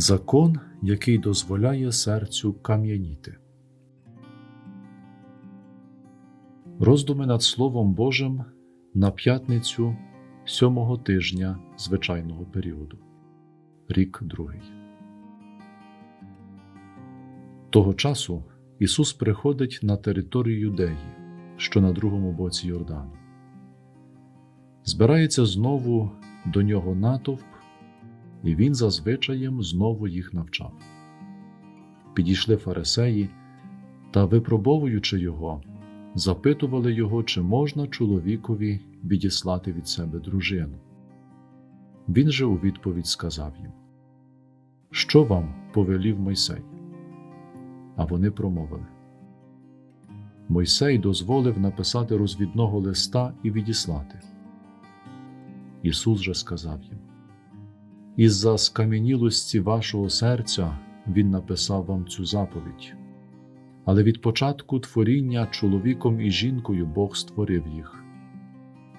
Закон, який дозволяє серцю кам'яніти. Роздуми над Словом Божим на п'ятницю сьомого тижня звичайного періоду. Рік другий. Того часу Ісус приходить на територію Юдеї, що на другому боці Йордану. Збирається знову до нього натовп, і він за звичаєм знову їх навчав. Підійшли фарисеї та, випробовуючи його, запитували його, чи можна чоловікові відіслати від себе дружину. Він же у відповідь сказав їм: Що вам повелів Мойсей? А вони промовили. Мойсей дозволив написати розвідного листа і відіслати. Ісус же сказав їм: Із-за скам'янілості вашого серця Він написав вам цю заповідь. Але від початку творіння чоловіком і жінкою Бог створив їх.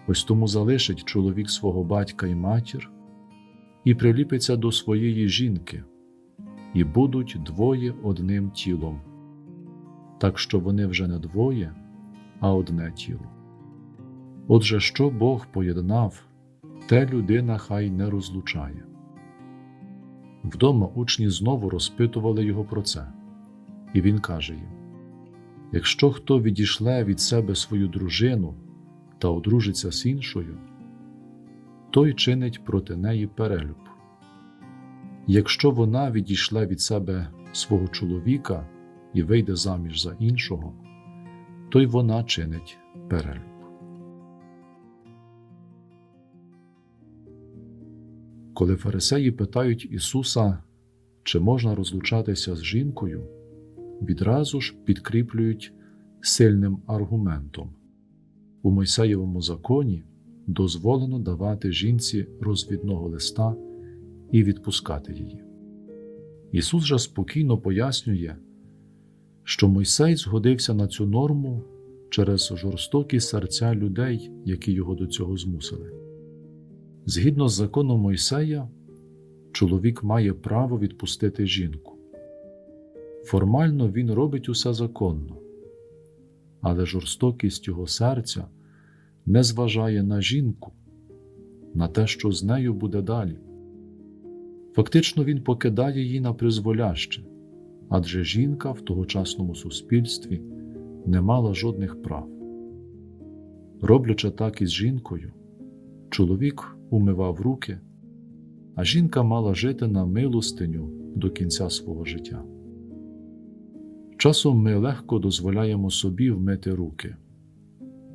Ось тому залишить чоловік свого батька і матір і приліпиться до своєї жінки, і будуть двоє одним тілом, так що вони вже не двоє, а одне тіло. Отже, що Бог поєднав, те людина хай не розлучає. Вдома учні знову розпитували його про це, і він каже їм: Якщо хто відійшле від себе свою дружину та одружиться з іншою, той чинить проти неї перелюб. Якщо вона відійшле від себе свого чоловіка і вийде заміж за іншого, то й вона чинить перелюб. Коли фарисеї питають Ісуса, чи можна розлучатися з жінкою, відразу ж підкріплюють сильним аргументом. У Мойсеєвому законі дозволено давати жінці розвідного листа і відпускати її. Ісус же спокійно пояснює, що Мойсей згодився на цю норму через жорстокі серця людей, які його до цього змусили. Згідно з законом Мойсея, чоловік має право відпустити жінку. Формально він робить усе законно, але жорстокість його серця не зважає на жінку, на те, що з нею буде далі. Фактично він покидає її на призволяще, адже жінка в тогочасному суспільстві не мала жодних прав. Роблячи так із жінкою, чоловік умивав руки, а жінка мала жити на милостиню до кінця свого життя. Часом ми легко дозволяємо собі вмити руки.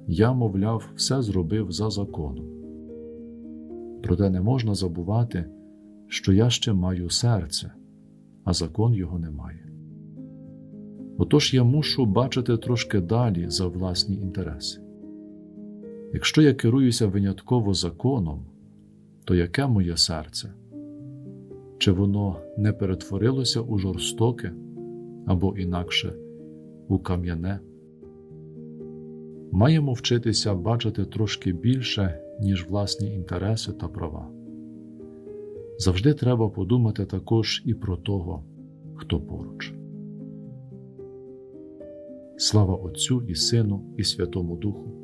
Я, мовляв, все зробив за законом. Проте не можна забувати, що я ще маю серце, а закон його не має. Отож я мушу бачити трошки далі за власні інтереси. Якщо я керуюся винятково законом, то яке моє серце? Чи воно не перетворилося у жорстоке або інакше у кам'яне? Маємо вчитися бачити трошки більше, ніж власні інтереси та права. Завжди треба подумати також і про того, хто поруч. Слава Отцю і Сину, і Святому Духу,